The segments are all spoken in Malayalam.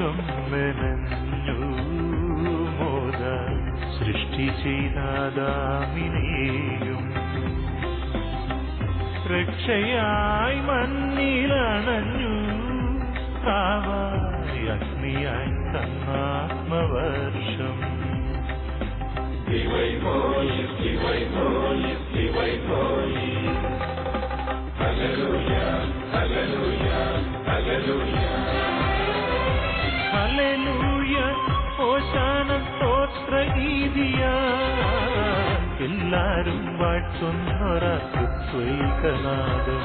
ആദിയിൽ വിശ്വം മെനഞ്ഞു മോദ സൃഷ്ടി ചെയ്താദാമിനെയും രക്ഷയായി മണ്ണിലണഞ്ഞു കാവായി അഗ്നിയായി തന്നാത്മവർഷം ഹല്ലേലൂയ എല്ലാരും വാഴ്ത്തുന്നൊരത്വൈകനാദം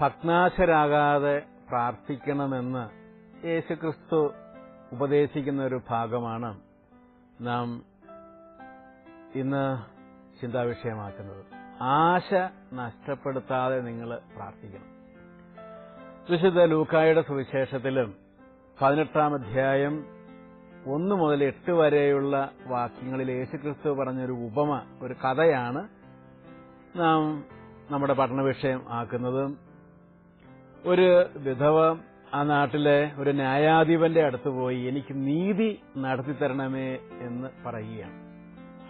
ഭഗ്നാശരാകാതെ പ്രാർത്ഥിക്കണമെന്ന് യേശുക്രിസ്തു ഉപദേശിക്കുന്ന ഒരു ഭാഗമാണ് നാം ഇന്ന് ചിന്താവിഷയമാക്കുന്നത്. ആശ നഷ്ടപ്പെടുത്താതെ നിങ്ങൾ പ്രാർത്ഥിക്കണം. വിശുദ്ധ ലൂക്കായുടെ സുവിശേഷത്തിലും പതിനെട്ടാം അധ്യായം ഒന്ന് മുതൽ എട്ട് വരെയുള്ള വാക്യങ്ങളിൽ യേശുക്രിസ്തു പറഞ്ഞൊരു ഉപമ ഒരു കഥയാണ് നാം നമ്മുടെ പഠന വിഷയം ആക്കുന്നത്. ഒരു വിധവ ആ നാട്ടിലെ ഒരു ന്യായാധിപന്റെ അടുത്ത് പോയി എനിക്ക് നീതി നടത്തി തരണമേ എന്ന് പറയുകയാണ്.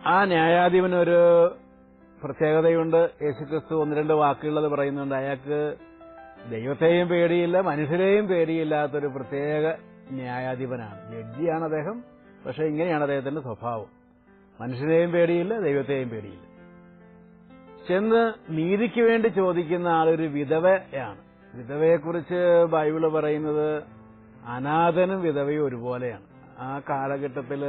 ആ ന്യായാധിപനൊരു പ്രത്യേകതയുണ്ട്. യേശുക്രിസ്തു ഒന്ന് രണ്ട് വാക്കുകളത് പറയുന്നുണ്ട്. അയാൾക്ക് ദൈവത്തെയും പേടിയില്ല മനുഷ്യരെയും പേടിയില്ലാത്തൊരു പ്രത്യേക ന്യായാധിപനാണ്. ജഡ്ജിയാണ് അദ്ദേഹം പക്ഷെ ഇങ്ങനെയാണ് അദ്ദേഹത്തിന്റെ സ്വഭാവം. മനുഷ്യരെയും പേടിയില്ല ദൈവത്തെയും പേടിയില്ല. ചെന്ന് നീതിക്ക് വേണ്ടി ചോദിക്കുന്ന ആളൊരു വിധവയാണ്. വിധവയെക്കുറിച്ച് ബൈബിൾ പറയുന്നത് അനാഥനും വിധവയും ഒരുപോലെയാണ്. ആ കാലഘട്ടത്തിൽ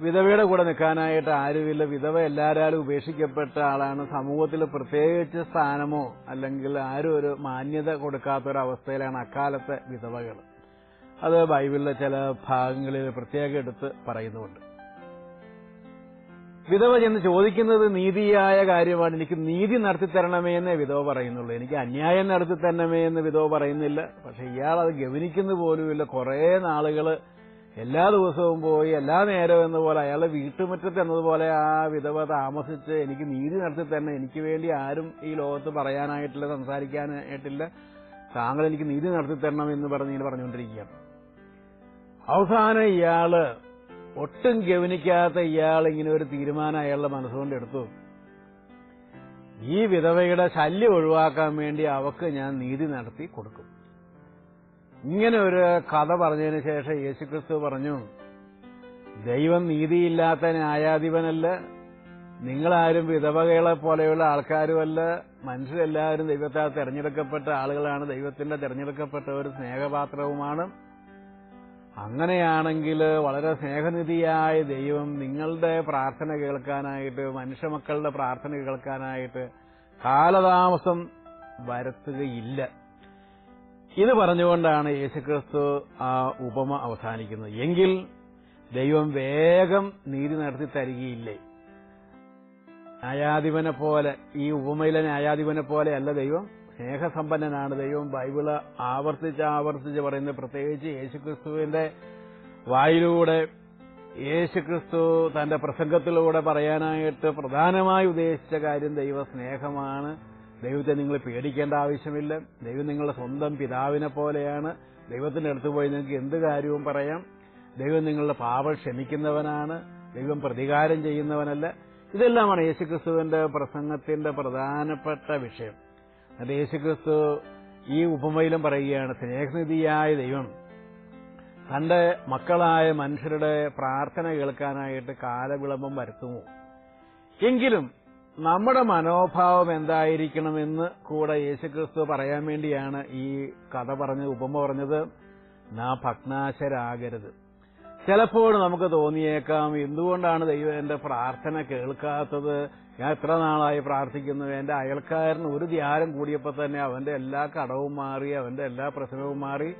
വിധവയുടെ കൂടെ നിൽക്കാനായിട്ട് ആരുമില്ല. വിധവ എല്ലാവരും ഉപേക്ഷിക്കപ്പെട്ട ആളാണ്. സമൂഹത്തിൽ പ്രത്യേകിച്ച് സ്ഥാനമോ അല്ലെങ്കിൽ ആരും ഒരു മാന്യത കൊടുക്കാത്ത ഒരു അക്കാലത്തെ വിധവകൾ. അത് ബൈബിളിലെ ചില ഭാഗങ്ങളിൽ പ്രത്യേകം എടുത്ത് പറയുന്നുണ്ട് വിധവ ചെന്ന് ചോദിക്കുന്നത് നീതിയായ കാര്യമാണ്. എനിക്ക് നീതി നടത്തി തരണമേ എന്നേ വിധവ പറയുന്നുള്ളൂ. എനിക്ക് അന്യായം നടത്തി തരണമേ എന്ന് വിധവ പറയുന്നില്ല. പക്ഷെ ഇയാൾ അത് ഗവനിക്കുന്ന പോലുമില്ല. കുറേ നാളുകൾ എല്ലാ ദിവസവും പോയി എല്ലാ നേരവും എന്ന പോലെ അയാളെ വീട്ടുമുറ്റത്ത് എന്നതുപോലെ ആ വിധവ താമസിച്ച് എനിക്ക് നീതി നടത്തി തന്നെ എനിക്ക് വേണ്ടി ആരും ഈ ലോകത്ത് പറയാനായിട്ടില്ല സംസാരിക്കാനായിട്ടില്ല. താങ്കൾ എനിക്ക് നീതി നടത്തി തരണം എന്ന് പറഞ്ഞ് ഇങ്ങനെ പറഞ്ഞുകൊണ്ടിരിക്കുകയാണ്. അവസാനം ഇയാൾ ഒട്ടും ഗവനിക്കാത്ത ഇയാൾ ഇങ്ങനെ ഒരു തീരുമാനം അയാളുടെ മനസ്സുകൊണ്ട് എടുത്തു. ഈ വിധവയുടെ ശല്യം ഒഴിവാക്കാൻ വേണ്ടി അവക്ക് ഞാൻ നീതി നടത്തി കൊടുക്കും. ഇങ്ങനെ ഒരു കഥ പറഞ്ഞതിന് ശേഷം യേശുക്രിസ്തു പറഞ്ഞു ദൈവം നീതിയില്ലാത്ത ന്യായാധിപനല്ല. നിങ്ങളാരും വിധവകളെ പോലെയുള്ള ആൾക്കാരുമല്ല. മനുഷ്യരെല്ലാവരും ദൈവത്താൽ തെരഞ്ഞെടുക്കപ്പെട്ട ആളുകളാണ്. ദൈവത്തിന്റെ തെരഞ്ഞെടുക്കപ്പെട്ട ഒരു സ്നേഹപാത്രവുമാണ്. അങ്ങനെയാണെങ്കിൽ വളരെ സ്നേഹനിധിയായ ദൈവം നിങ്ങളുടെ പ്രാർത്ഥന കേൾക്കാനായിട്ട് മനുഷ്യമക്കളുടെ പ്രാർത്ഥന കേൾക്കാനായിട്ട് കാലതാമസം വരുത്തുകയില്ല. ഇത് പറഞ്ഞുകൊണ്ടാണ് യേശുക്രിസ്തു ആ ഉപമ അവസാനിക്കുന്നത്. എങ്കിൽ ദൈവം വേഗം നീതി നടത്തി തരികയില്ലേ? ന്യായാധിപനെ പോലെ ഈ ഉപമയിലെ ന്യായാധിപനെ പോലെയല്ല ദൈവം? സ്നേഹസമ്പന്നനാണ് ദൈവം. ബൈബിൾ ആവർത്തിച്ച് ആവർത്തിച്ച് പറയുന്നത് പ്രത്യേകിച്ച് യേശുക്രിസ്തുവിന്റെ വായിലൂടെ യേശുക്രിസ്തു തന്റെ പ്രസംഗത്തിലൂടെ പറയാനായിട്ട് പ്രധാനമായി ഉദ്ദേശിച്ച കാര്യം ദൈവ സ്നേഹമാണ് ദൈവത്തെ നിങ്ങൾ പേടിക്കേണ്ട ആവശ്യമില്ല. ദൈവം നിങ്ങളുടെ സ്വന്തം പിതാവിനെ പോലെയാണ്. ദൈവത്തിന്റെ അടുത്ത് പോയി നിങ്ങൾക്ക് എന്ത് കാര്യവും പറയാം. ദൈവം നിങ്ങളുടെ പാപം ക്ഷമിക്കുന്നവനാണ്. ദൈവം പ്രതികാരം ചെയ്യുന്നവനല്ല. ഇതെല്ലാമാണ് യേശുക്രിസ്തുവിന്റെ പ്രസംഗത്തിന്റെ പ്രധാനപ്പെട്ട വിഷയം. എന്നിട്ട് യേശുക്രിസ്തു ഈ ഉപമയിലും പറയുകയാണ് സ്നേഹനിധിയായ ദൈവം തന്റെ മക്കളായ മനുഷ്യരുടെ പ്രാർത്ഥന കേൾക്കാനായിട്ട് കാലവിളംബം വരുത്തുമോ? എങ്കിലും നമ്മുടെ മനോഭാവം എന്തായിരിക്കണമെന്ന് കൂടെ യേശുക്രിസ്തു പറയാൻ വേണ്ടിയാണ് ഈ കഥ പറഞ്ഞത് ഉപമ പറഞ്ഞത്. നാ ഭഗ്നാശരാകരുത്. ചിലപ്പോൾ നമുക്ക് തോന്നിയേക്കാം എന്തുകൊണ്ടാണ് ദൈവം എന്റെ പ്രാർത്ഥന കേൾക്കാത്തത്? ഞാൻ എത്ര നാളായി പ്രാർത്ഥിക്കുന്നു. എന്റെ അയൽക്കാരന് ഒരു ധ്യാനം കൂടിയപ്പോൾ തന്നെ അവന്റെ എല്ലാ കടവും മാറി അവന്റെ എല്ലാ പ്രശ്നവും മാറി.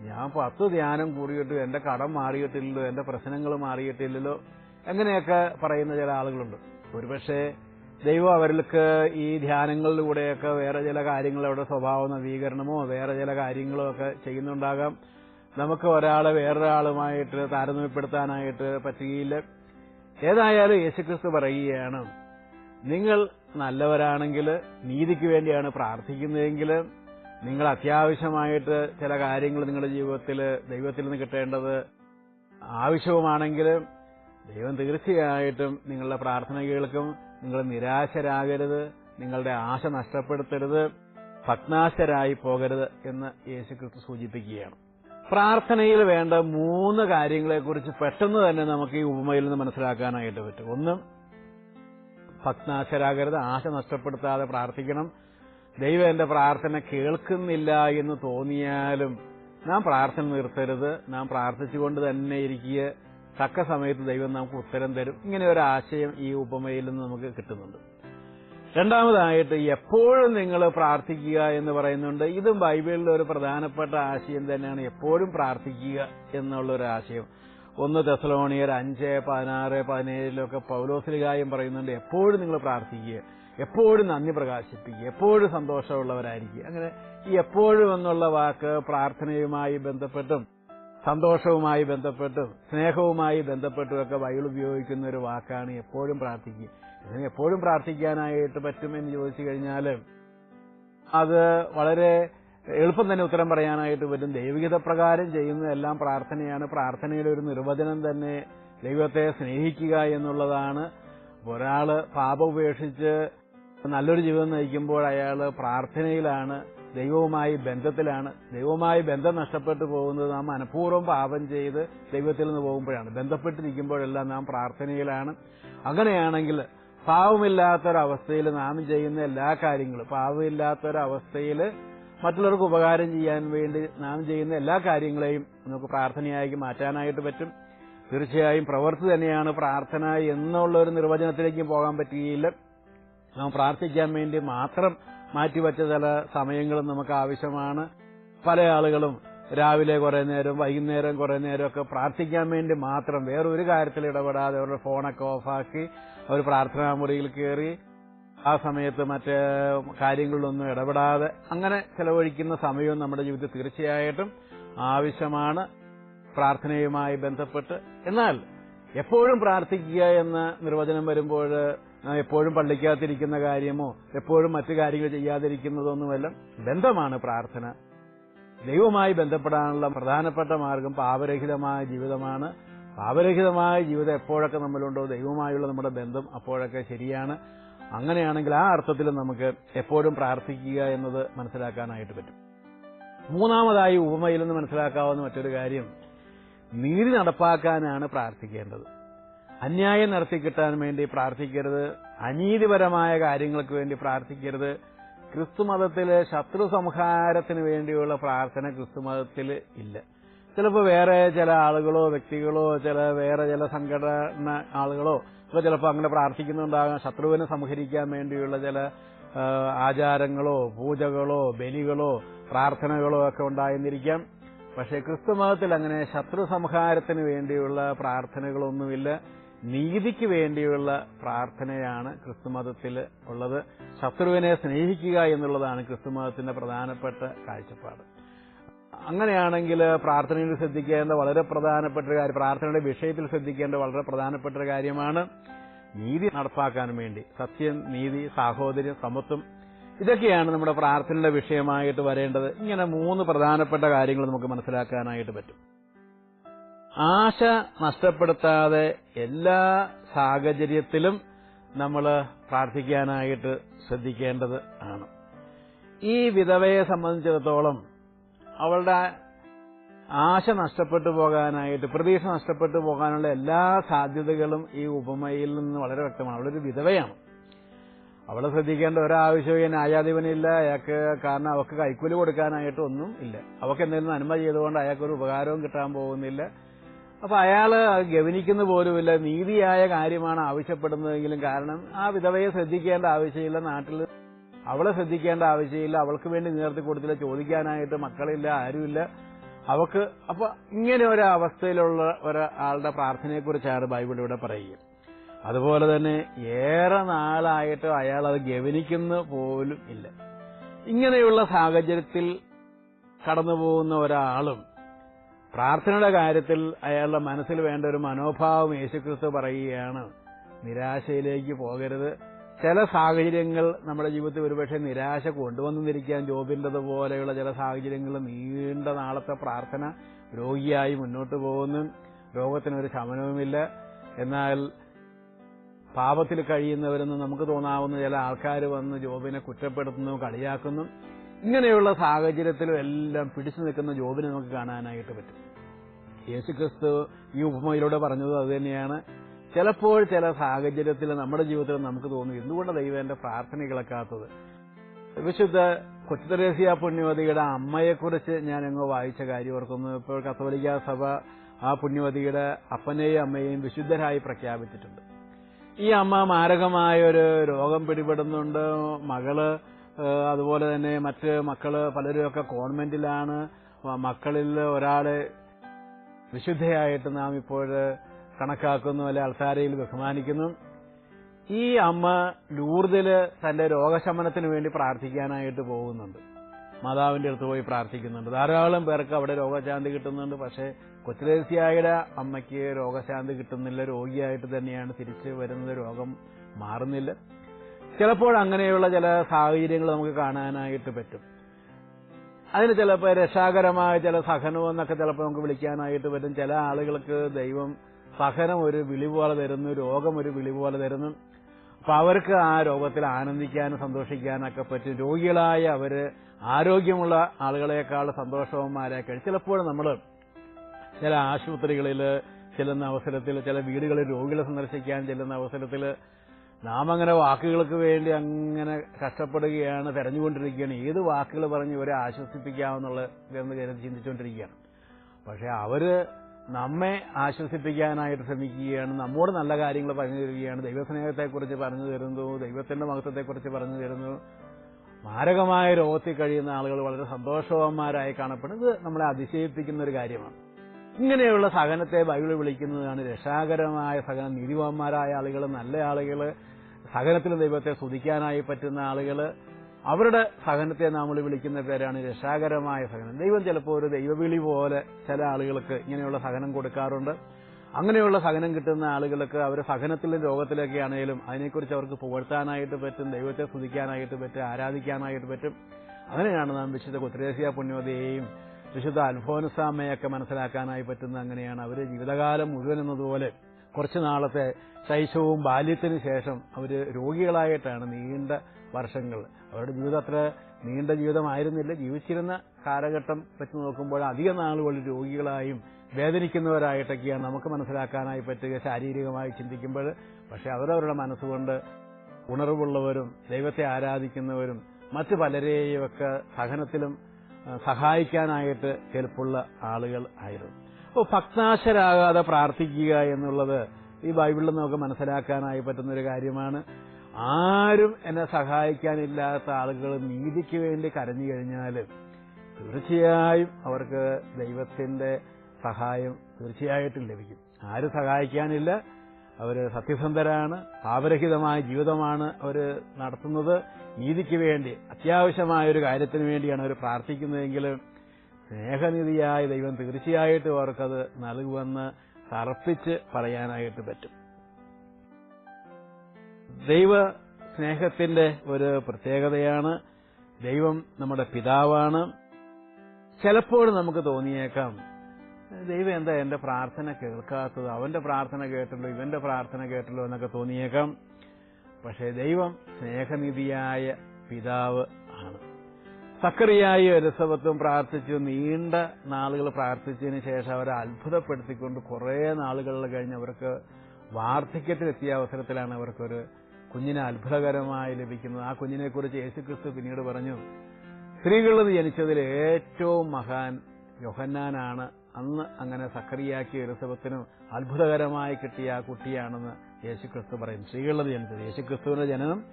ഞാൻ പത്ത് ധ്യാനം കൂടിയിട്ട് എന്റെ കടം മാറിയിട്ടില്ലല്ലോ എന്റെ പ്രശ്നങ്ങൾ മാറിയിട്ടില്ലല്ലോ അങ്ങനെയൊക്കെ പറയുന്ന ചില ആളുകളുണ്ട്. ഒരുപക്ഷെ ദൈവം അവർക്ക് ഈ ധ്യാനങ്ങളിലൂടെയൊക്കെ വേറെ ചില കാര്യങ്ങൾ അവിടെ സ്വഭാവ നവീകരണമോ വേറെ ചില കാര്യങ്ങളോ ഒക്കെ ചെയ്യുന്നുണ്ടാകാം. നമുക്ക് ഒരാളെ വേറൊരാളുമായിട്ട് താരതമ്യപ്പെടുത്താനായിട്ട് പറ്റുകയില്ല. ഏതായാലും യേശുക്രിസ്തു പറയുകയാണ് നിങ്ങൾ നല്ലവരാണെങ്കിൽ നീതിക്ക് വേണ്ടിയാണ് പ്രാർത്ഥിക്കുന്നതെങ്കിൽ നിങ്ങൾ അത്യാവശ്യമായിട്ട് ചില കാര്യങ്ങൾ നിങ്ങളുടെ ജീവിതത്തിൽ ദൈവത്തിൽ നിന്ന് കിട്ടേണ്ടത് ആവശ്യവുമാണെങ്കിൽ ദൈവം തീർച്ചയായിട്ടും നിങ്ങളുടെ പ്രാർത്ഥന കേൾക്കും. നിങ്ങൾ നിരാശരാകരുത്. നിങ്ങളുടെ ആശ നഷ്ടപ്പെടുത്തരുത്. ഭഗ്നാശരായി പോകരുത് എന്ന് യേശുക്രിസ്തു സൂചിപ്പിക്കുകയാണ്. പ്രാർത്ഥനയിൽ വേണ്ട മൂന്ന് കാര്യങ്ങളെക്കുറിച്ച് പെട്ടെന്ന് തന്നെ നമുക്ക് ഈ ഉപമയിൽ നിന്ന് മനസ്സിലാക്കാനായിട്ട് പറ്റും. ഒന്ന് ഭഗ്നാശരാകരുത് ആശ നഷ്ടപ്പെടുത്താതെ പ്രാർത്ഥിക്കണം. ദൈവം എന്റെ പ്രാർത്ഥന കേൾക്കുന്നില്ല എന്ന് തോന്നിയാലും നാം പ്രാർത്ഥന നിർത്തരുത്. നാം പ്രാർത്ഥിച്ചുകൊണ്ട് തന്നെ ഇരിക്കുക. തക്ക സമയത്ത് ദൈവം നമുക്ക് ഉത്തരം തരും. ഇങ്ങനെ ഒരു ആശയം ഈ ഉപമയിൽ നിന്ന് നമുക്ക് കിട്ടുന്നുണ്ട്. രണ്ടാമതായിട്ട് എപ്പോഴും നിങ്ങൾ പ്രാർത്ഥിക്കുക എന്ന് പറയുന്നുണ്ട്. ഇതും ബൈബിളിലെ ഒരു പ്രധാനപ്പെട്ട ആശയം തന്നെയാണ്. എപ്പോഴും പ്രാർത്ഥിക്കുക എന്നുള്ള ഒരു ആശയം. ഒന്ന് തെസലോണിയർ അഞ്ച് പതിനാറ് പതിനേഴിലൊക്കെ പൗലോസ്ലികായും പറയുന്നുണ്ട്. എപ്പോഴും നിങ്ങൾ പ്രാർത്ഥിക്കുക. എപ്പോഴും നന്ദി പ്രകാശിപ്പിക്കുക. എപ്പോഴും സന്തോഷമുള്ളവരായിരിക്കുക. അങ്ങനെ ഈ എപ്പോഴും എന്നുള്ള വാക്ക് പ്രാർത്ഥനയുമായി ബന്ധപ്പെട്ടും സന്തോഷവുമായി ബന്ധപ്പെട്ടും സ്നേഹവുമായി ബന്ധപ്പെട്ടുമൊക്കെ ബൈബിൾ ഉപയോഗിക്കുന്ന ഒരു വാക്കാണ് എപ്പോഴും പ്രാർത്ഥിക്കുക. ഇതിന് എപ്പോഴും പ്രാർത്ഥിക്കാനായിട്ട് പറ്റുമെന്ന് ചോദിച്ചു കഴിഞ്ഞാൽ അത് വളരെ എളുപ്പം തന്നെ ഉത്തരം പറയാനായിട്ട് പറ്റും. ദൈവികത പ്രകാരം ചെയ്യുന്നതെല്ലാം പ്രാർത്ഥനയാണ്. പ്രാർത്ഥനയുടെ ഒരു നിർവചനം തന്നെ ദൈവത്തെ സ്നേഹിക്കുക എന്നുള്ളതാണ്. ഒരാൾ പാപം ഉപേക്ഷിച്ച് നല്ലൊരു ജീവിതം നയിക്കുമ്പോൾ അയാൾ പ്രാർത്ഥനയിലാണ് ദൈവവുമായി ബന്ധത്തിലാണ്. ദൈവവുമായി ബന്ധം നഷ്ടപ്പെട്ടു പോകുന്നത് നാം മനഃപൂർവം പാപം ചെയ്ത് ദൈവത്തിൽ നിന്ന് പോകുമ്പോഴാണ്. ബന്ധപ്പെട്ടിരിക്കുമ്പോഴെല്ലാം നാം പ്രാർത്ഥനയിലാണ്. അങ്ങനെയാണെങ്കിൽ പാവമില്ലാത്തൊരവസ്ഥയിൽ നാം ചെയ്യുന്ന എല്ലാ കാര്യങ്ങളും പാവമില്ലാത്തൊരവസ്ഥയിൽ മറ്റുള്ളവർക്ക് ഉപകാരം ചെയ്യാൻ വേണ്ടി നാം ചെയ്യുന്ന എല്ലാ കാര്യങ്ങളെയും നമുക്ക് പ്രാർത്ഥനയായി മാറ്റാനായിട്ട് പറ്റും. തീർച്ചയായും പ്രവൃത്തി തന്നെയാണ് പ്രാർത്ഥന എന്നുള്ള ഒരു നിർവചനത്തിലേക്ക് പോകാൻ പറ്റുകയില്ല. നാം പ്രാർത്ഥിക്കാൻ വേണ്ടി മാത്രം മാറ്റിവെച്ച ചില സമയങ്ങളും നമുക്ക് ആവശ്യമാണ്. പല ആളുകളും രാവിലെ കുറേ നേരം വൈകുന്നേരം കുറെ നേരമൊക്കെ പ്രാർത്ഥിക്കാൻ വേണ്ടി മാത്രം വേറൊരു കാര്യത്തിൽ ഇടപെടാതെ അവരുടെ ഫോണൊക്കെ ഓഫാക്കി അവർ പ്രാർത്ഥനാ മുറിയിൽ കയറി ആ സമയത്ത് മറ്റ് കാര്യങ്ങളിലൊന്നും ഇടപെടാതെ അങ്ങനെ ചെലവഴിക്കുന്ന സമയവും നമ്മുടെ ജീവിതത്തിൽ തീർച്ചയായിട്ടും ആവശ്യമാണ് പ്രാർത്ഥനയുമായി ബന്ധപ്പെട്ട്. എന്നാൽ എപ്പോഴും പ്രാർത്ഥിക്കുക എന്ന നിർവചനം വരുമ്പോൾ എപ്പോഴും പള്ളിക്കകത്തിരിക്കുന്ന കാര്യമോ എപ്പോഴും മറ്റു കാര്യങ്ങൾ ചെയ്യാതിരിക്കുന്നതൊന്നുമല്ല ബന്ധമാണ് പ്രാർത്ഥന. ദൈവമായി ബന്ധപ്പെടാനുള്ള പ്രധാനപ്പെട്ട മാർഗം പാപരഹിതമായ ജീവിതമാണ്. പാപരഹിതമായ ജീവിതം എപ്പോഴൊക്കെ നമ്മളുണ്ടോ ദൈവമായുള്ള നമ്മുടെ ബന്ധം അപ്പോഴൊക്കെ ശരിയാണ്. അങ്ങനെയാണെങ്കിൽ ആ അർത്ഥത്തിൽ നമുക്ക് എപ്പോഴും പ്രാർത്ഥിക്കുക എന്നത് മനസ്സിലാക്കാനായിട്ട് പറ്റും. മൂന്നാമതായി ഉപമയിൽ നിന്ന് മനസ്സിലാക്കാവുന്ന മറ്റൊരു കാര്യം നീതി നടപ്പാക്കാനാണ് പ്രാർത്ഥിക്കേണ്ടത്. അന്യായം നടത്തിക്കിട്ടാൻ വേണ്ടി പ്രാർത്ഥിക്കരുത് അനീതിപരമായ കാര്യങ്ങൾക്ക് വേണ്ടി പ്രാർത്ഥിക്കരുത്. ക്രിസ്തുമതത്തിലെ ശത്രു സംഹാരത്തിന് വേണ്ടിയുള്ള പ്രാർത്ഥന ക്രിസ്തുമതത്തിൽ ഇല്ല. ചിലപ്പോൾ വേറെ ചില ആളുകളോ വ്യക്തികളോ ചില വേറെ ചില സംഘടന ആളുകളോ ഒക്കെ ചിലപ്പോൾ അങ്ങനെ പ്രാർത്ഥിക്കുന്നുണ്ടാകാം. ശത്രുവിനെ സംഹരിക്കാൻ വേണ്ടിയുള്ള ചില ആചാരങ്ങളോ പൂജകളോ ബലികളോ പ്രാർത്ഥനകളോ ഒക്കെ ഉണ്ടായിരുന്നിരിക്കാം. പക്ഷേ ക്രിസ്തുമതത്തിൽ അങ്ങനെ ശത്രു സംഹാരത്തിന് വേണ്ടിയുള്ള പ്രാർത്ഥനകളൊന്നുമില്ല. നീതിക്ക് വേണ്ടിയുള്ള പ്രാർത്ഥനയാണ് ക്രിസ്തുമതത്തിൽ ഉള്ളത്. ശത്രുവിനെ സ്നേഹിക്കുക എന്നുള്ളതാണ് ക്രിസ്തുമതത്തിന്റെ പ്രധാനപ്പെട്ട കാഴ്ചപ്പാട്. അങ്ങനെയാണെങ്കിൽ പ്രാർത്ഥനയിൽ ശ്രദ്ധിക്കേണ്ട വളരെ പ്രധാനപ്പെട്ട കാര്യം പ്രാർത്ഥനയുടെ വിഷയത്തിൽ ശ്രദ്ധിക്കേണ്ട വളരെ പ്രധാനപ്പെട്ട ഒരു കാര്യമാണ് നീതി നടപ്പാക്കാൻ വേണ്ടി. സത്യം നീതി സാഹോദര്യം സമത്വം ഇതൊക്കെയാണ് നമ്മുടെ പ്രാർത്ഥനയുടെ വിഷയമായിട്ട് വരേണ്ടത്. ഇങ്ങനെ മൂന്ന് പ്രധാനപ്പെട്ട കാര്യങ്ങൾ നമുക്ക് മനസ്സിലാക്കാനായിട്ട് പറ്റും. ആശ നഷ്ടപ്പെടുത്താതെ എല്ലാ സാഹചര്യത്തിലും നമ്മൾ പ്രാർത്ഥിക്കാനായിട്ട് ശ്രദ്ധിക്കേണ്ടത് ആണ്. ഈ വിധവയെ സംബന്ധിച്ചിടത്തോളം അവളുടെ ആശ നഷ്ടപ്പെട്ടു പോകാനായിട്ട് പ്രതീക്ഷ നഷ്ടപ്പെട്ടു പോകാനുള്ള എല്ലാ സാധ്യതകളും ഈ ഉപമയിൽ നിന്ന് വളരെ വ്യക്തമാണ്. അവളൊരു വിധവയാണ്. അവളെ ശ്രദ്ധിക്കേണ്ട ഒരാവശ്യവും ഈ ന്യായാധിപനില്ല. അയാൾക്ക് കാരണം അവൾക്ക് കൈക്കൂലി കൊടുക്കാനായിട്ട് ഒന്നും ഇല്ല. അവൾക്ക് എന്തെങ്കിലും നന്മ ചെയ്തുകൊണ്ട് അയാൾക്കൊരു ഉപകാരവും കിട്ടാൻ പോകുന്നില്ല. അപ്പൊ അയാൾ ഗവനിക്കുന്ന പോലുമില്ല. നീതിയായ കാര്യമാണ് ആവശ്യപ്പെടുന്നതെങ്കിലും കാരണം ആ വിധവയെ ശ്രദ്ധിക്കേണ്ട ആവശ്യമില്ല. നാട്ടിൽ അവളെ ശ്രദ്ധിക്കേണ്ട ആവശ്യമില്ല. അവൾക്ക് വേണ്ടി നേർത്തി കൊടുത്തില്ല. ചോദിക്കാനായിട്ട് മക്കളില്ല ആരുമില്ല. അവക്ക് അപ്പൊ ഇങ്ങനെ ഒരു അവസ്ഥയിലുള്ള ഒരാളുടെ പ്രാർത്ഥനയെക്കുറിച്ചാണ് ബൈബിൾ ഇവിടെ പറയുക. അതുപോലെ തന്നെ ഏറെ നാളായിട്ട് അയാൾ അത് ഗവനിക്കുന്ന പോലും ഇല്ല. ഇങ്ങനെയുള്ള സാഹചര്യത്തിൽ കടന്നുപോകുന്ന ഒരാളും പ്രാർത്ഥനയുടെ കാര്യത്തിൽ അയാളുടെ മനസ്സിൽ വേണ്ട ഒരു മനോഭാവം യേശുക്രിസ്തു പറയുകയാണ് നിരാശയിലേക്ക് പോകരുത്. ചില സാഹചര്യങ്ങൾ നമ്മുടെ ജീവിതത്തിൽ ഒരുപക്ഷെ നിരാശ കൊണ്ടുവന്നിരിക്കാൻ ജോബിന്റെത് പോലെയുള്ള ചില സാഹചര്യങ്ങൾ നീണ്ട നാളത്തെ പ്രാർത്ഥന രോഗിയായി മുന്നോട്ട് പോകുന്നു. രോഗത്തിനൊരു ശമനവുമില്ല. എന്നാൽ പാപത്തിൽ കഴിയുന്നവരെന്ന് നമുക്ക് തോന്നാവുന്ന ചില ആൾക്കാർ വന്ന് ജോബിനെ കുറ്റപ്പെടുത്തുന്നു കളിയാക്കുന്നു. ഇങ്ങനെയുള്ള സാഹചര്യത്തിലും എല്ലാം പിടിച്ചു നിൽക്കുന്ന ജോബിനെ നമുക്ക് കാണാനായിട്ട് പറ്റും. യേശുക്രിസ്തു ഈ ഉപമയിലൂടെ പറഞ്ഞത് അതുതന്നെയാണ് ചിലപ്പോൾ ചില സാഹചര്യത്തിൽ നമ്മുടെ ജീവിതത്തിൽ നമുക്ക് തോന്നും എന്തുകൊണ്ട് ദൈവം എന്റെ പ്രാർത്ഥന കിളക്കാത്തത് വിശുദ്ധ കൊച്ചുതരേസ്യ പുണ്യവതിയുടെ അമ്മയെക്കുറിച്ച് ഞാൻ അങ്ങ് വായിച്ച കാര്യം ഓർക്കുന്നു. ഇപ്പോൾ കത്തോലിക്ക സഭ ആ പുണ്യവതിയുടെ അപ്പനെയും അമ്മയെയും വിശുദ്ധരായി പ്രഖ്യാപിച്ചിട്ടുണ്ട്. ഈ അമ്മ മാരകമായ ഒരു രോഗം പിടിപെടുന്നുണ്ട്. മകൾ അതുപോലെ തന്നെ മറ്റ് മക്കൾ പലരുമൊക്കെ കോൺവെന്റിലാണ്. മക്കളിൽ ഒരാളെ വിശുദ്ധയായിട്ട് നാം ഇപ്പോൾ കണക്കാക്കുന്നു അല്ലെ അൾസാരയിൽ ബഹുമാനിക്കുന്നു. ഈ അമ്മ ലൂർദിൽ തന്റെ രോഗശമനത്തിന് വേണ്ടി പ്രാർത്ഥിക്കാനായിട്ട് പോകുന്നുണ്ട്. മാതാവിന്റെ അടുത്ത് പോയി പ്രാർത്ഥിക്കുന്നുണ്ട്. ധാരാളം പേർക്ക് അവിടെ രോഗശാന്തി കിട്ടുന്നുണ്ട്. പക്ഷേ കൊച്ചുലേസിയായുടെ അമ്മയ്ക്ക് രോഗശാന്തി കിട്ടുന്നില്ല. രോഗിയായിട്ട് തന്നെയാണ് തിരിച്ചു വരുന്നത്. രോഗം മാറുന്നില്ല. ചിലപ്പോൾ അങ്ങനെയുള്ള ചില സാഹചര്യങ്ങൾ നമുക്ക് കാണാനായിട്ട് പറ്റും. അതിന് ചിലപ്പോൾ രക്ഷാകരമായ ചില സഹനം എന്നൊക്കെ ചിലപ്പോൾ നമുക്ക് വിളിക്കാനായിട്ട് പറ്റും. ചില ആളുകൾക്ക് ദൈവം സഹനം ഒരു വിളി പോലെ തരുന്നു രോഗം ഒരു വിളി പോലെ തരുന്നു. അപ്പൊ അവർക്ക് ആ രോഗത്തിൽ ആനന്ദിക്കാനും സന്തോഷിക്കാനൊക്കെ പറ്റും. രോഗികളായ അവർ ആരോഗ്യമുള്ള ആളുകളെക്കാൾ സന്തോഷവന്മാരെക്കാൾ ചിലപ്പോഴും നമ്മൾ ചില ആശുപത്രികളിൽ ചെല്ലുന്ന അവസരത്തിൽ ചില വീടുകളിൽ രോഗികളെ സന്ദർശിക്കാൻ ചെല്ലുന്ന അവസരത്തിൽ നാം അങ്ങനെ വാക്കുകൾക്ക് വേണ്ടി അങ്ങനെ കഷ്ടപ്പെടുകയാണ് തെരഞ്ഞുകൊണ്ടിരിക്കുകയാണ്. ഏത് വാക്കുകൾ പറഞ്ഞ് ഇവരെ ആശ്വസിപ്പിക്കാമെന്നുള്ള കരുതി ചിന്തിച്ചുകൊണ്ടിരിക്കുകയാണ്. പക്ഷെ അവർ നമ്മെ ആശ്വസിപ്പിക്കാനായിട്ട് ശ്രമിക്കുകയാണ് നമ്മോട് നല്ല കാര്യങ്ങൾ പറഞ്ഞു തരികയാണ് ദൈവസ്നേഹത്തെക്കുറിച്ച് പറഞ്ഞു തരുന്നു ദൈവത്തിന്റെ മഹത്വത്തെക്കുറിച്ച് പറഞ്ഞു തരുന്നു. മാരകമായ രോഗത്തിൽ കഴിയുന്ന ആളുകൾ വളരെ സന്തോഷവാന്മാരായി കാണപ്പെടുന്നത് നമ്മളെ അതിശയിപ്പിക്കുന്ന ഒരു കാര്യമാണ്. ഇങ്ങനെയുള്ള സഹനത്തെ ബൈബിൾ വിളിക്കുന്നതാണ് രക്ഷാകരമായ സഹനം. നീതിവാന്മാരായ ആളുകൾ നല്ല ആളുകൾ സഹനത്തിന് ദൈവത്തെ സ്തുതിക്കാനായി പറ്റുന്ന ആളുകൾ അവരുടെ സഹനത്തെ നമ്മൾ വിളിക്കുന്ന പേരാണ് രക്ഷാകരമായ സഹനം. ദൈവം ചിലപ്പോൾ ഒരു ദൈവവിളി പോലെ ചില ആളുകൾക്ക് ഇങ്ങനെയുള്ള സഹനം കൊടുക്കാറുണ്ട്. അങ്ങനെയുള്ള സഹനം കിട്ടുന്ന ആളുകൾക്ക് അവർ സഹനത്തിലും രോഗത്തിലൊക്കെ ആണെങ്കിലും അതിനെക്കുറിച്ച് അവർക്ക് പുകഴ്ത്താനായിട്ട് പറ്റും ദൈവത്തെ സ്തുതിക്കാനായിട്ട് പറ്റും ആരാധിക്കാനായിട്ട് പറ്റും. അങ്ങനെയാണ് നാം വിശുദ്ധ കുത്രേസ്യ പുണ്യോദയെയും വിശുദ്ധ അൽഫോൻസാമയൊക്കെ മനസ്സിലാക്കാനായി പറ്റുന്ന അങ്ങനെയാണ്. അവർ ജീവിതകാലം മുഴുവൻ എന്നതുപോലെ കുറച്ചു നാളത്തെ ശൈശവും ബാല്യത്തിനു ശേഷം അവർ രോഗികളായിട്ടാണ് നീണ്ട വർഷങ്ങൾ അവരുടെ ജീവിതം അത്ര നീണ്ട ജീവിതമായിരുന്നില്ല. ജീവിച്ചിരുന്ന കാലഘട്ടം വെച്ച് നോക്കുമ്പോൾ അധിക നാളുകൾ രോഗികളായും വേദനിക്കുന്നവരായിട്ടൊക്കെയാണ് നമുക്ക് മനസ്സിലാക്കാനായി പറ്റുക ശാരീരികമായി ചിന്തിക്കുമ്പോൾ. പക്ഷെ അവരവരുടെ മനസ്സുകൊണ്ട് ഉണർവുള്ളവരും ദൈവത്തെ ആരാധിക്കുന്നവരും മറ്റു പലരെയും ഒക്കെ സഹനത്തിലും സഹായിക്കാനായിട്ട് കെൽപ്പുള്ള ആളുകൾ ആയിരുന്നു. അപ്പോൾ ഭക്താശരാകാതെ പ്രാർത്ഥിക്കുക എന്നുള്ളത് ഈ ബൈബിളിൽ നമുക്ക് മനസ്സിലാക്കാനായി പറ്റുന്ന ഒരു കാര്യമാണ്. ആരും എന്നെ സഹായിക്കാനില്ലാത്ത ആളുകൾ നീതിക്ക് വേണ്ടി കരഞ്ഞു കഴിഞ്ഞാൽ തീർച്ചയായും അവർക്ക് ദൈവത്തിന്റെ സഹായം തീർച്ചയായിട്ടും ലഭിക്കും. ആരും സഹായിക്കാനില്ല. അവർ സത്യസന്ധരാണ്. പാപരഹിതമായ ജീവിതമാണ് അവർ നടത്തുന്നത്. നീതിക്ക് വേണ്ടി അത്യാവശ്യമായ ഒരു കാര്യത്തിന് വേണ്ടിയാണ് അവർ പ്രാർത്ഥിക്കുന്നതെങ്കിൽ സ്നേഹനിധിയായ ദൈവം തീർച്ചയായിട്ടും അവർക്കത് നൽകുമെന്ന് തറപ്പിച്ച് പറയാനായിട്ട് പറ്റും. ദൈവ സ്നേഹത്തിന്റെ ഒരു പ്രത്യേകതയാണ്. ദൈവം നമ്മുടെ പിതാവാണ്. ചിലപ്പോൾ നമുക്ക് തോന്നിയേക്കാം ദൈവം എന്താ എന്റെ പ്രാർത്ഥന കേൾക്കാത്തത്? അവന്റെ പ്രാർത്ഥന കേട്ടല്ലോ ഇവന്റെ പ്രാർത്ഥന കേട്ടല്ലോ എന്നൊക്കെ തോന്നിയേക്കാം. പക്ഷേ ദൈവം സ്നേഹനിധിയായ പിതാവ് ആണ്. സക്കറിയായി ഒരുസവത്വം പ്രാർത്ഥിച്ചു നീണ്ട നാളുകൾ പ്രാർത്ഥിച്ചതിന് ശേഷം അവരെ അത്ഭുതപ്പെടുത്തിക്കൊണ്ട് കുറേ നാളുകളിൽ കഴിഞ്ഞ് അവർക്ക് വാർദ്ധക്യത്തിലെത്തിയ അവസരത്തിലാണ് അവർക്കൊരു കുഞ്ഞിനെ അത്ഭുതകരമായി ലഭിക്കുന്നത്. ആ കുഞ്ഞിനെക്കുറിച്ച് യേശുക്രിസ്തു പിന്നീട് പറഞ്ഞു സ്ത്രീകളിൽ ജനിച്ചതിൽ ഏറ്റവും മഹാൻ യോഹന്നാനാണ്. അന്ന് അങ്ങനെ സക്കറിയാക്കി എലിസബത്തിനും അത്ഭുതകരമായി കിട്ടിയ ആ കുട്ടിയാണെന്ന് യേശുക്രിസ്തു പറയും. സ്ത്രീകളിൽ ജനിച്ചത് യേശുക്രിസ്തുവിന്റെ ജനനം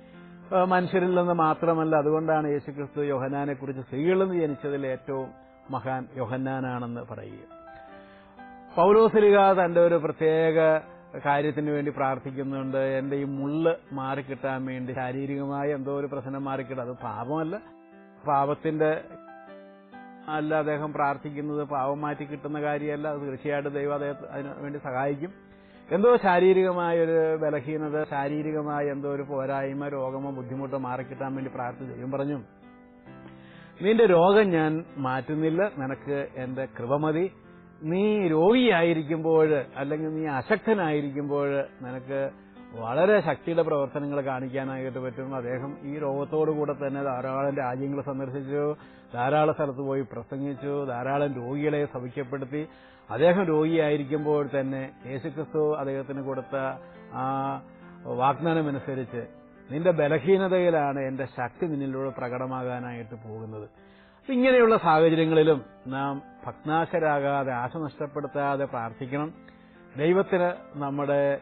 മനുഷ്യരിൽ നിന്ന് മാത്രമല്ല. അതുകൊണ്ടാണ് യേശുക്രിസ്തു യോഹന്നാനെ കുറിച്ച് സ്ത്രീകളിൽ ജനിച്ചതിൽ ഏറ്റവും മഹാൻ യോഹന്നാനാണെന്ന് പറയുക. പൗലോസ്ലിക തന്റെ ഒരു പ്രത്യേക കാര്യത്തിന് വേണ്ടി പ്രാർത്ഥിക്കുന്നുണ്ട്. എന്റെ ഈ മുള്ള് മാറിക്കിട്ടാൻ വേണ്ടി ശാരീരികമായ എന്തോ ഒരു പ്രശ്നം മാറിക്കിട്ടും. അത് പാപമല്ല. പാപത്തിന്റെ അല്ല അദ്ദേഹം പ്രാർത്ഥിക്കുന്നത് പാവം മാറ്റി കിട്ടുന്ന കാര്യമല്ല. അത് തീർച്ചയായിട്ടും ദൈവം അദ്ദേഹത്തെ അതിനു വേണ്ടി സഹായിക്കും. എന്തോ ശാരീരികമായ ഒരു ബലഹീനത ശാരീരികമായ എന്തോ ഒരു പോരായ്മ രോഗമോ ബുദ്ധിമുട്ടോ മാറിക്കിട്ടാൻ വേണ്ടി പ്രാർത്ഥിച്ചു ദൈവം പറഞ്ഞു. നിന്റെ രോഗം ഞാൻ മാറ്റുന്നില്ല. നിനക്ക് എന്റെ കൃപ മതി. നീ രോഗിയായിരിക്കുമ്പോൾ അല്ലെങ്കിൽ നീ അശക്തനായിരിക്കുമ്പോൾ നിനക്ക് വളരെ ശക്തിയുടെ പ്രവർത്തനങ്ങൾ കാണിക്കാനായിട്ട് പറ്റും അദ്ദേഹം ഈ രോഗത്തോടുകൂടെ തന്നെ ധാരാളം രാജ്യങ്ങൾ സന്ദർശിച്ചു ധാരാളം സ്ഥലത്ത് പോയി പ്രസംഗിച്ചു ധാരാളം രോഗികളെ സഭിക്കപ്പെടുത്തി അദ്ദേഹം രോഗിയായിരിക്കുമ്പോൾ തന്നെ യേശുക്രിസ്തു അദ്ദേഹത്തിന് കൊടുത്ത ആ വാഗ്ദാനമനുസരിച്ച് നിന്റെ ബലഹീനതയിലാണ് എന്റെ ശക്തി നിന്നിലൂടെ പ്രകടമാകാനായിട്ട് പോകുന്നത്. ഇങ്ങനെയുള്ള സാഹചര്യങ്ങളിലും നാം ഭഗ്നാശരാകാതെ ആശ നഷ്ടപ്പെടുത്താതെ പ്രാർത്ഥിക്കണം. ദൈവത്തിന് നമ്മുടെ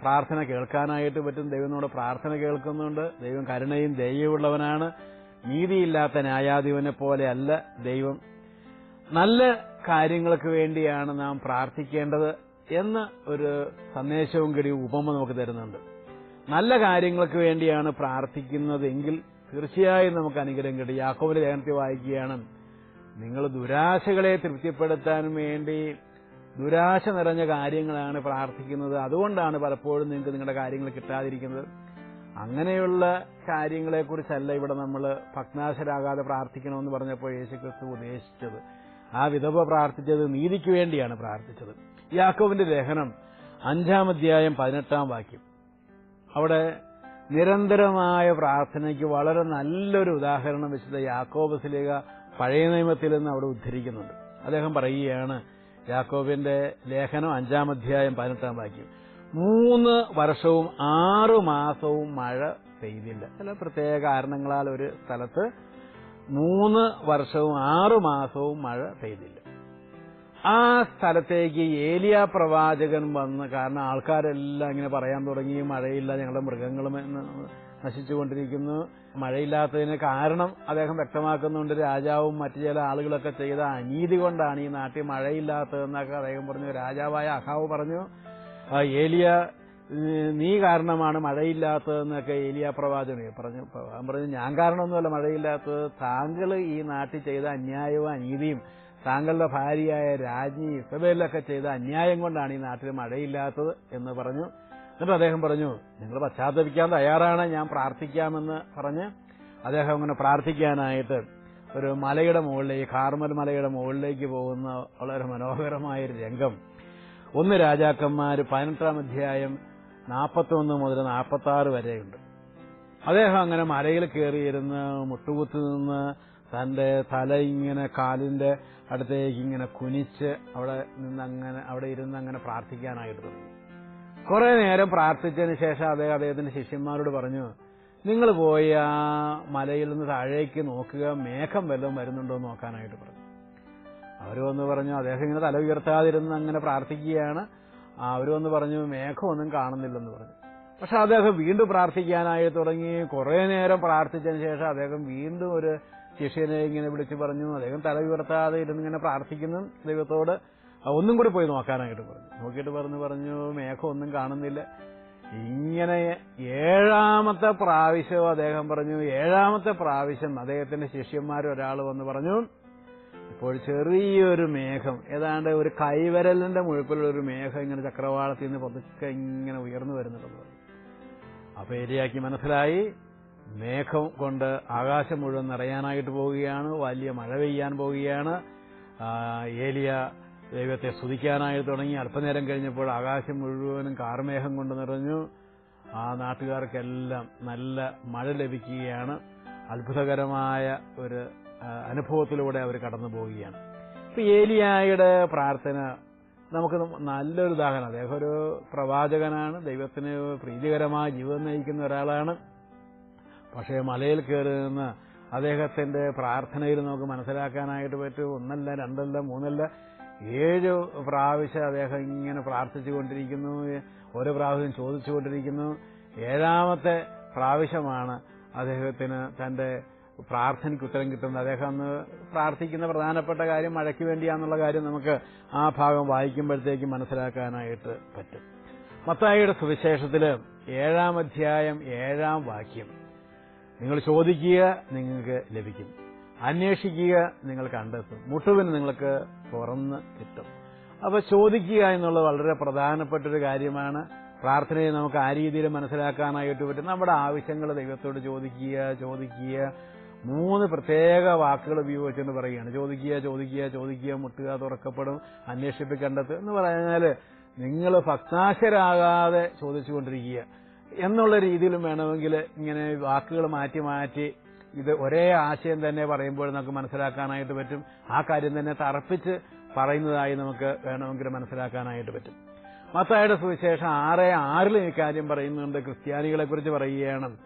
പ്രാർത്ഥന കേൾക്കാനായിട്ട് പറ്റും. ദൈവം നമ്മുടെ പ്രാർത്ഥന കേൾക്കുന്നുണ്ട്. ദൈവം കരുണയും ദയയുള്ളവനാണ് നീതിയില്ലാത്ത ന്യായാധിപനെ പോലെ അല്ല ദൈവം. നല്ല കാര്യങ്ങൾക്ക് വേണ്ടിയാണ് നാം പ്രാർത്ഥിക്കേണ്ടത് എന്ന ഒരു സന്ദേശവും കൂടി ഉപമ നമുക്ക് തരുന്നുണ്ട്. നല്ല കാര്യങ്ങൾക്ക് വേണ്ടിയാണ് പ്രാർത്ഥിക്കുന്നതെങ്കിൽ തീർച്ചയായും നമുക്ക് അനുഗ്രഹം കിട്ടും. യാക്കോബിന്റെ ലേഖനത്തിൽ വായിക്കുകയാണ് നിങ്ങൾ ദുരാശകളെ തൃപ്തിപ്പെടുത്താൻ വേണ്ടി ദുരാശ നിറഞ്ഞ കാര്യങ്ങളാണ് പ്രാർത്ഥിക്കുന്നത്. അതുകൊണ്ടാണ് പലപ്പോഴും നിങ്ങൾക്ക് നിങ്ങളുടെ കാര്യങ്ങൾ കിട്ടാതിരിക്കുന്നത്. അങ്ങനെയുള്ള കാര്യങ്ങളെക്കുറിച്ചല്ല ഇവിടെ നമ്മൾ ഭഗ്നാശരാകാതെ പ്രാർത്ഥിക്കണമെന്ന് പറഞ്ഞപ്പോൾ യേശുക്രിസ്തു ഉദ്ദേശിച്ചത് ആ വിധവ പ്രാർത്ഥിച്ചത് നീതിക്ക് വേണ്ടിയാണ് പ്രാർത്ഥിച്ചത്. യാക്കോവിന്റെ ലേഖനം അഞ്ചാം അധ്യായം പതിനെട്ടാം വാക്യം. അവിടെ നിരന്തരമായ പ്രാർത്ഥനയ്ക്ക് വളരെ നല്ലൊരു ഉദാഹരണം വിശുദ്ധ യാക്കോബ് സ്ലീഗ പഴയ നിയമത്തിൽ നിന്ന് അവിടെ ഉദ്ധരിക്കുന്നുണ്ട്. അദ്ദേഹം പറയുകയാണ് യാക്കോബിന്റെ ലേഖനം അഞ്ചാം അധ്യായം പതിനെട്ടാം വാക്യം മൂന്ന് വർഷവും ആറു മാസവും മഴ പെയ്തില്ല. ചില പ്രത്യേക കാരണങ്ങളാൽ ഒരു സ്ഥലത്ത് മൂന്ന് വർഷവും ആറു മാസവും മഴ പെയ്തില്ല. ആ സ്ഥലത്തേക്ക് ഏലിയ പ്രവാചകൻ വന്ന് കാരണം ആൾക്കാരെല്ലാം ഇങ്ങനെ പറയാൻ തുടങ്ങി മഴയില്ല ഞങ്ങളുടെ മൃഗങ്ങളും നശിച്ചുകൊണ്ടിരിക്കുന്നു. മഴയില്ലാത്തതിന് കാരണം അദ്ദേഹം വ്യക്തമാക്കുന്നുണ്ട് രാജാവും മറ്റു ചില ആളുകളൊക്കെ ചെയ്ത അനീതി കൊണ്ടാണ് ഈ നാട്ടിൽ മഴയില്ലാത്തതെന്നൊക്കെ അദ്ദേഹം പറഞ്ഞു. രാജാവായ അഹാവ് പറഞ്ഞു "ആ, ഏലിയ നീ കാരണമാണ് മഴയില്ലാത്തതെന്നൊക്കെ ഏലിയ പ്രവാചകൻ പറഞ്ഞു. പറഞ്ഞു ഞാൻ കാരണമൊന്നുമല്ല മഴയില്ലാത്തത്. താങ്കൾ ഈ നാട്ടിൽ ചെയ്ത അന്യായവും അനീതിയും താങ്കളുടെ ഭാര്യയായ രാജ്ഞി ഇസബേലൊക്കെ ചെയ്ത അന്യായം കൊണ്ടാണ് ഈ നാട്ടിൽ മഴയില്ലാത്തത് എന്ന് പറഞ്ഞു. എന്നിട്ട് അദ്ദേഹം പറഞ്ഞു നിങ്ങൾ പശ്ചാത്തപിക്കാൻ തയ്യാറാണ് ഞാൻ പ്രാർത്ഥിക്കാമെന്ന് പറഞ്ഞ് അദ്ദേഹം അങ്ങനെ പ്രാർത്ഥിക്കാനായിട്ട് ഒരു മലയുടെ മുകളിലേക്ക് കാർമൽ മലയുടെ മുകളിലേക്ക് പോകുന്ന വളരെ മനോഹരമായ ഒരു രംഗം. ഒന്ന് രാജാക്കന്മാർ പതിനെട്ടാം അധ്യായം നാൽപ്പത്തൊന്ന് മുതൽ നാൽപ്പത്തി ആറ് വരെയുണ്ട്. അദ്ദേഹം അങ്ങനെ മലയിൽ കയറിയിരുന്ന് മുട്ടുകുത്തു നിന്ന് തന്റെ തല ഇങ്ങനെ കാലിന്റെ അടുത്തേക്ക് ഇങ്ങനെ കുനിച്ച് അവിടെ നിന്ന് അങ്ങനെ അവിടെ ഇരുന്ന് അങ്ങനെ പ്രാർത്ഥിക്കാനായിട്ട് തുടങ്ങി. കുറെ നേരം പ്രാർത്ഥിച്ചതിന് ശേഷം അദ്ദേഹം അദ്ദേഹത്തിന്റെ ശിഷ്യന്മാരോട് പറഞ്ഞു നിങ്ങൾ പോയി ആ മലയിൽ നിന്ന് താഴേക്ക് നോക്കുക മേഘം വല്ലതും വരുന്നുണ്ടോ നോക്കാനായിട്ട് പറഞ്ഞു. അവർ വന്ന് പറഞ്ഞു അദ്ദേഹം ഇങ്ങനെ തല ഉയർത്താതിരുന്ന് അങ്ങനെ പ്രാർത്ഥിക്കുകയാണ്. അവർ വന്ന് പറഞ്ഞു മേഘമൊന്നും കാണുന്നില്ലെന്ന് പറഞ്ഞു. പക്ഷെ അദ്ദേഹം വീണ്ടും പ്രാർത്ഥിക്കാനായി തുടങ്ങി. കുറേ നേരം പ്രാർത്ഥിച്ചതിന് ശേഷം അദ്ദേഹം വീണ്ടും ഒരു ശിഷ്യനെ ഇങ്ങനെ വിളിച്ചു പറഞ്ഞു. അദ്ദേഹം തല ഉയർത്താതെ ഇരുന്ന് ഇങ്ങനെ പ്രാർത്ഥിക്കുന്നു. ദൈവത്തോട് ഒന്നും കൂടി പോയി നോക്കാനായിട്ട് പറഞ്ഞു. നോക്കിയിട്ട് പറഞ്ഞു പറഞ്ഞു മേഘം ഒന്നും കാണുന്നില്ല. ഇങ്ങനെ ഏഴാമത്തെ പ്രാവശ്യം അദ്ദേഹം പറഞ്ഞു ഏഴാമത്തെ പ്രാവശ്യം അദ്ദേഹത്തിന്റെ ശിഷ്യന്മാരൊരാൾ വന്ന് പറഞ്ഞു ഇപ്പോൾ ചെറിയൊരു മേഘം. ഏതാണ്ട് ഒരു കൈവരലിന്റെ മുഴുപ്പിലുള്ള ഒരു മേഘം ഇങ്ങനെ ചക്രവാളത്തിൽ നിന്ന് പതുക്കെ ഇങ്ങനെ ഉയർന്നു വരുന്നുണ്ടെന്ന് പറഞ്ഞു. അപ്പൊ ഏരിയാക്കി മനസ്സിലായി. മേഘം കൊണ്ട് ആകാശം മുഴുവൻ നിറയാനായിട്ട് പോവുകയാണ്. വലിയ മഴ പെയ്യാൻ പോവുകയാണ്. ഏലിയ ദൈവത്തെ സ്തുതിക്കാനായി തുടങ്ങി. അല്പനേരം കഴിഞ്ഞപ്പോൾ ആകാശം മുഴുവനും കാർമേഘം കൊണ്ട് നിറഞ്ഞു. ആ നാട്ടുകാർക്കെല്ലാം നല്ല മഴ ലഭിക്കുകയാണ്. അത്ഭുതകരമായ ഒരു അനുഭവത്തിലൂടെ അവർ കടന്നു പോവുകയാണ്. ഇപ്പൊ ഏലിയായുടെ പ്രാർത്ഥന നമുക്ക് നല്ലൊരു ഉദാഹരണം. അദ്ദേഹം ഒരു പ്രവാചകനാണ്. ദൈവത്തിന് പ്രീതികരമായ ജീവിതം നയിക്കുന്ന ഒരാളാണ്. പക്ഷേ മലയിൽ കയറി നിന്ന് അദ്ദേഹത്തിന്റെ പ്രാർത്ഥനയിൽ നമുക്ക് മനസ്സിലാക്കാനായിട്ട് പറ്റും. ഒന്നല്ല രണ്ടല്ല മൂന്നല്ല. ഏഴ് പ്രാവശ്യം അദ്ദേഹം ഇങ്ങനെ പ്രാർത്ഥിച്ചുകൊണ്ടിരിക്കുന്നു ഒരു പ്രാവശ്യം ചോദിച്ചുകൊണ്ടിരിക്കുന്നു ഏഴാമത്തെ പ്രാവശ്യമാണ് അദ്ദേഹത്തിന് തന്റെ പ്രാർത്ഥനയ്ക്ക് ഉത്തരം കിട്ടുന്നത്. അദ്ദേഹം അന്ന് പ്രാർത്ഥിക്കുന്ന പ്രധാനപ്പെട്ട കാര്യം മഴയ്ക്ക് വേണ്ടിയാന്നുള്ള കാര്യം നമുക്ക് ആ ഭാഗം വായിക്കുമ്പോഴത്തേക്ക് മനസ്സിലാക്കാനായിട്ട് പറ്റും. മത്തായിയുടെ സുവിശേഷത്തിൽ ഏഴാം അധ്യായം ഏഴാം വാക്യം. നിങ്ങൾ ചോദിക്കുക നിങ്ങൾക്ക് ലഭിക്കും. അന്വേഷിക്കുക നിങ്ങൾ കണ്ടെത്തും. മുട്ടുവിന് നിങ്ങൾക്ക് തുറന്ന് കിട്ടും. അപ്പൊ ചോദിക്കുക എന്നുള്ളത് വളരെ പ്രധാനപ്പെട്ട ഒരു കാര്യമാണ്. പ്രാർത്ഥനയെ നമുക്ക് ആ രീതിയിൽ മനസ്സിലാക്കാനായിട്ട് പറ്റും. നമ്മുടെ ആവശ്യങ്ങൾ ദൈവത്തോട് ചോദിക്കുക ചോദിക്കുക. മൂന്ന് പ്രത്യേക വാക്കുകൾ ഉപയോഗിച്ചെന്ന് പറയുകയാണ്. ചോദിക്കുക ചോദിക്കുക ചോദിക്കുക മുട്ടുക തുറക്കപ്പെടും അന്വേഷിപ്പിക്കേണ്ടത് എന്ന് പറഞ്ഞാൽ നിങ്ങൾ ഭക്താശരാകാതെ ചോദിച്ചുകൊണ്ടിരിക്കുക. എന്നുള്ള രീതിയിലും വേണമെങ്കിൽ ഇങ്ങനെ വാക്കുകൾ മാറ്റി മാറ്റി ഇത് ഒരേ ആശയം തന്നെ പറയുമ്പോൾ നമുക്ക് മനസ്സിലാക്കാനായിട്ട് പറ്റും. ആ കാര്യം തന്നെ തറപ്പിച്ച് പറയുന്നതായി നമുക്ക് വേണമെങ്കിൽ മനസ്സിലാക്കാനായിട്ട് പറ്റും. മത്തായുടെ സുവിശേഷം ആറ് ആറിൽ ഈ കാര്യം പറയുന്നുണ്ട്. ക്രിസ്ത്യാനികളെ കുറിച്ച് പറയുകയാണ്.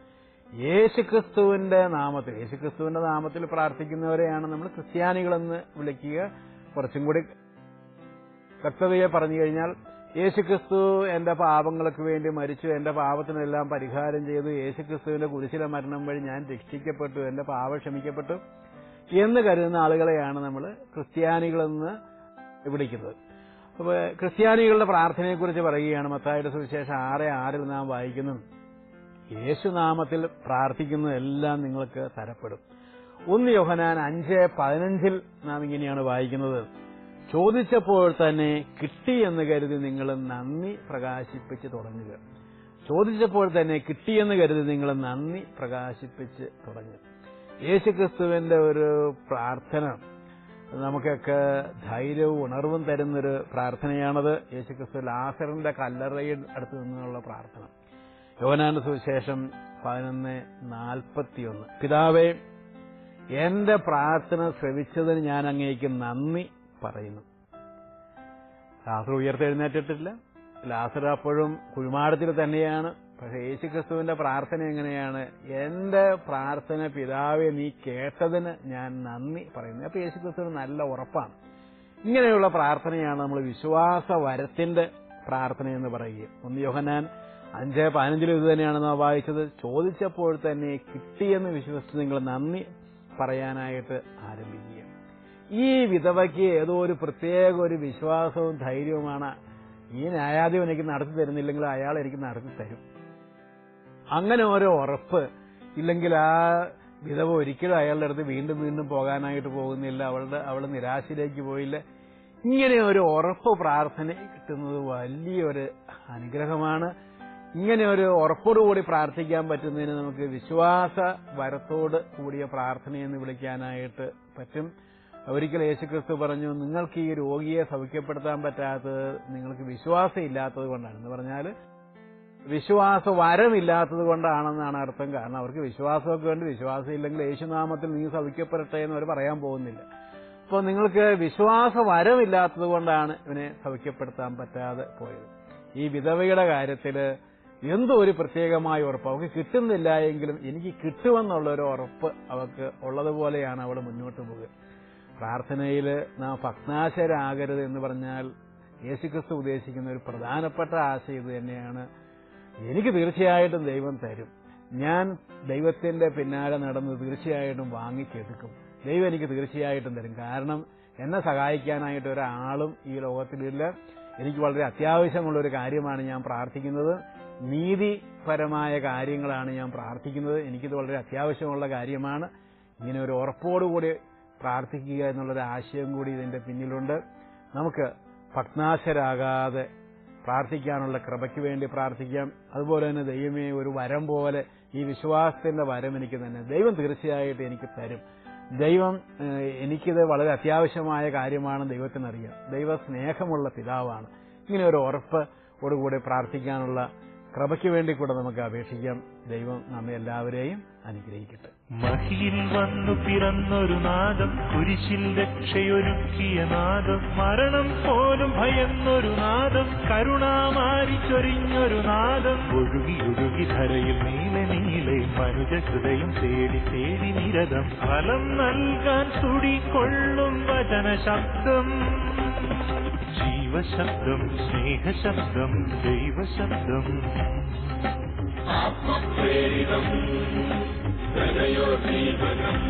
യേശുക്രിസ്തുവിന്റെ നാമത്തിൽ യേശുക്രിസ്തുവിന്റെ നാമത്തിൽ പ്രാർത്ഥിക്കുന്നവരെയാണ് നമ്മൾ ക്രിസ്ത്യാനികളെന്ന് വിളിക്കുക. കുറച്ചും കൂടി വ്യക്തതയെ പറഞ്ഞു കഴിഞ്ഞാൽ യേശുക്രിസ്തു എന്റെ പാപങ്ങൾക്ക് വേണ്ടി മരിച്ചു എന്റെ പാപത്തിനെല്ലാം പരിഹാരം ചെയ്തു യേശുക്രിസ്തുവിന്റെ കുരിശിലെ മരണം വഴി ഞാൻ രക്ഷിക്കപ്പെട്ടു എന്റെ പാപം ക്ഷമിക്കപ്പെട്ടു എന്ന് കരുതുന്ന ആളുകളെയാണ് നമ്മൾ ക്രിസ്ത്യാനികളെന്ന് വിളിക്കുന്നത്. അപ്പോൾ ക്രിസ്ത്യാനികളുടെ പ്രാർത്ഥനയെക്കുറിച്ച് പറയുകയാണ് മത്തായുടെ സുവിശേഷം ആറ് ആറിൽ നാം വായിക്കുന്നു യേശുനാമത്തിൽ പ്രാർത്ഥിക്കുന്നതെല്ലാം നിങ്ങൾക്ക് തരപ്പെടും. ഒന്ന് യോഹനാൻ അഞ്ച് പതിനഞ്ചിൽ നാം ഇങ്ങനെയാണ് വായിക്കുന്നത്. ചോദിച്ചപ്പോൾ തന്നെ കിട്ടി എന്ന് കരുതി നിങ്ങൾ നന്ദി പ്രകാശിപ്പിച്ച് തുടങ്ങുക. ചോദിച്ചപ്പോൾ തന്നെ കിട്ടിയെന്ന് കരുതി നിങ്ങൾ നന്ദി പ്രകാശിപ്പിച്ച് തുടങ്ങുക. യേശുക്രിസ്തുവിന്റെ ഒരു പ്രാർത്ഥന നമുക്കൊക്കെ ധൈര്യവും ഉണർവും തരുന്നൊരു പ്രാർത്ഥനയാണത്. യേശുക്രിസ്തു ലാസറിന്റെ കല്ലറയിൽ അടുത്ത് നിന്നുള്ള പ്രാർത്ഥന. യോനാന സുവിശേഷം പതിനൊന്ന് നാൽപ്പത്തിയൊന്ന്. പിതാവേ എന്റെ പ്രാർത്ഥന ശ്രവിച്ചതിന് ഞാൻ അങ്ങേക്ക് നന്ദി പറയുന്നു. ലാസർ ഉയർത്തെഴുന്നേറ്റിട്ടില്ല. ലാസർ അപ്പോഴും കുഴിമാടത്തിൽ തന്നെയാണ്. പക്ഷെ യേശുക്രിസ്തുവിന്റെ പ്രാർത്ഥന എങ്ങനെയാണ്? എന്റെ പ്രാർത്ഥന പിതാവെ നീ കേട്ടതിന് ഞാൻ നന്ദി പറയുന്നു. അപ്പൊ യേശുക്രിസ്തുവിന് നല്ല ഉറപ്പാണ്. ഇങ്ങനെയുള്ള പ്രാർത്ഥനയാണ് നമ്മൾ വിശ്വാസ വരത്തിന്റെ പ്രാർത്ഥന എന്ന് പറയുക. ഒന്ന് യോഹനാൻ അഞ്ച് പതിനഞ്ചിലും ഇത് തന്നെയാണ് നാം വായിച്ചത്. ചോദിച്ചപ്പോൾ തന്നെ കിട്ടിയെന്ന് വിശ്വസിച്ച് നിങ്ങൾ നന്ദി പറയാനായിട്ട് ആരംഭിക്കുക. ഈ വിധവയ്ക്ക് ഏതോ ഒരു പ്രത്യേക ഒരു വിശ്വാസവും ധൈര്യവുമാണ്. ഈ ന്യായാധിപൻ എനിക്ക് നടത്തി തരുന്നില്ലെങ്കിൽ അയാൾ എനിക്ക് നടത്തി തരും. അങ്ങനെ ഓരോ ഉറപ്പ് ഇല്ലെങ്കിൽ ആ വിധവ ഒരിക്കലും അയാളുടെ അടുത്ത് വീണ്ടും വീണ്ടും പോകാനായിട്ട് പോകുന്നില്ല. അവളുടെ അവൾ നിരാശയിലേക്ക് പോയില്ല. ഇങ്ങനെ ഒരു ഉറപ്പ് പ്രാർത്ഥന കിട്ടുന്നത് വലിയൊരു അനുഗ്രഹമാണ്. ഇങ്ങനെ ഒരു ഉറപ്പോടുകൂടി പ്രാർത്ഥിക്കാൻ പറ്റുന്നതിന് നമുക്ക് വിശ്വാസ വരത്തോട് കൂടിയ പ്രാർത്ഥനയെന്ന് വിളിക്കാനായിട്ട് പറ്റും. ഒരിക്കൽ യേശുക്രിസ്തു പറഞ്ഞു നിങ്ങൾക്ക് ഈ രോഗിയെ സൗഖ്യപ്പെടുത്താൻ പറ്റാത്തത് നിങ്ങൾക്ക് വിശ്വാസം ഇല്ലാത്തത് കൊണ്ടാണ്. എന്ന് പറഞ്ഞാൽ വിശ്വാസ വരമില്ലാത്തത് കൊണ്ടാണെന്നാണ് അർത്ഥം. കാരണം അവർക്ക് വിശ്വാസമൊക്കെ ഉണ്ട്. വിശ്വാസം ഇല്ലെങ്കിൽ യേശുനാമത്തിൽ നീ സൗഖ്യപ്പെടട്ടെ എന്ന് അവർ പറയാൻ പോകുന്നില്ല. അപ്പോൾ നിങ്ങൾക്ക് വിശ്വാസ വരമില്ലാത്തത് കൊണ്ടാണ് ഇവനെ സൗഖ്യപ്പെടുത്താൻ പറ്റാതെ പോയത്. ഈ വിധവയുടെ കാര്യത്തിൽ എന്തോ ഒരു പ്രത്യേകമായ ഉറപ്പ് അവർക്ക് കിട്ടുന്നില്ല എങ്കിലും എനിക്ക് കിട്ടുമെന്നുള്ള ഒരു ഉറപ്പ് അവർക്ക് ഉള്ളതുപോലെയാണ് അവൾ മുന്നോട്ട് പോകുക. പ്രാർത്ഥനയിൽ നാം ഭഗ്നാശരാകരുത് എന്ന് പറഞ്ഞാൽ യേശുക്രിസ്തു ഉദ്ദേശിക്കുന്ന ഒരു പ്രധാനപ്പെട്ട ആശയം ഇത് തന്നെയാണ്. എനിക്ക് തീർച്ചയായിട്ടും ദൈവം തരും. ഞാൻ ദൈവത്തിന്റെ പിന്നാലെ നടന്ന് തീർച്ചയായിട്ടും വാങ്ങിച്ചെടുക്കും ദൈവം എനിക്ക് തീർച്ചയായിട്ടും തരും. കാരണം എന്നെ സഹായിക്കാനായിട്ട് ഒരാളും ഈ ലോകത്തിലില്ല. എനിക്ക് വളരെ അത്യാവശ്യമുള്ള ഒരു കാര്യമാണ് ഞാൻ പ്രാർത്ഥിക്കുന്നത്. നീതിപരമായ കാര്യങ്ങളാണ് ഞാൻ പ്രാർത്ഥിക്കുന്നത്. എനിക്കിത് വളരെ അത്യാവശ്യമുള്ള കാര്യമാണ്. ഇങ്ങനെ ഒരു ഉറപ്പോടുകൂടി പ്രാർത്ഥിക്കുക എന്നുള്ളൊരു ആശയം കൂടി ഇതിന്റെ പിന്നിലുണ്ട്. നമുക്ക് ഭഗ്നാശരാകാതെ പ്രാർത്ഥിക്കാനുള്ള കൃപയ്ക്ക് വേണ്ടി പ്രാർത്ഥിക്കാം. അതുപോലെ തന്നെ ദൈവമേ ഒരു വരം പോലെ ഈ വിശ്വാസത്തിന്റെ വരം എനിക്ക് തന്നെ ദൈവം തീർച്ചയായിട്ടും എനിക്ക് തരും. ദൈവം എനിക്കിത് വളരെ അത്യാവശ്യമായ കാര്യമാണ് ദൈവത്തിനറിയാം. ദൈവ സ്നേഹമുള്ള പിതാവാണ്. ഇങ്ങനെ ഒരു ഉറപ്പോടുകൂടി പ്രാർത്ഥിക്കാനുള്ള കൃപയ്ക്ക് വേണ്ടി കൂടെ നമുക്ക് അപേക്ഷിക്കാം. ദൈവം നമ്മെ എല്ലാവരെയും അനുഗ്രഹിക്കട്ടെ. മഹിയിൽ വന്നു പിറന്നൊരു നാദം കുരിശിൽ രക്ഷയൊരുക്കിയ നാദം മരണം പോലും ഭയന്നൊരു നാദം കരുണാമാരി ചൊരിഞ്ഞൊരു നാദം. ഒഴുകി ഒഴുകി ധരയിൽ നീല നീലെ മനുജ ഹൃദയം തേടി തേടി നിരതം. ഫലം നൽകാൻ തുടികൊള്ളും വചന ശബ്ദം ജീവശബ്ദം സ്നേഹശബ്ദം ദൈവശബ്ദം. ആത്മപ്രേരിതം ഹൃദയോദ്ദീപനം. ജീവദാ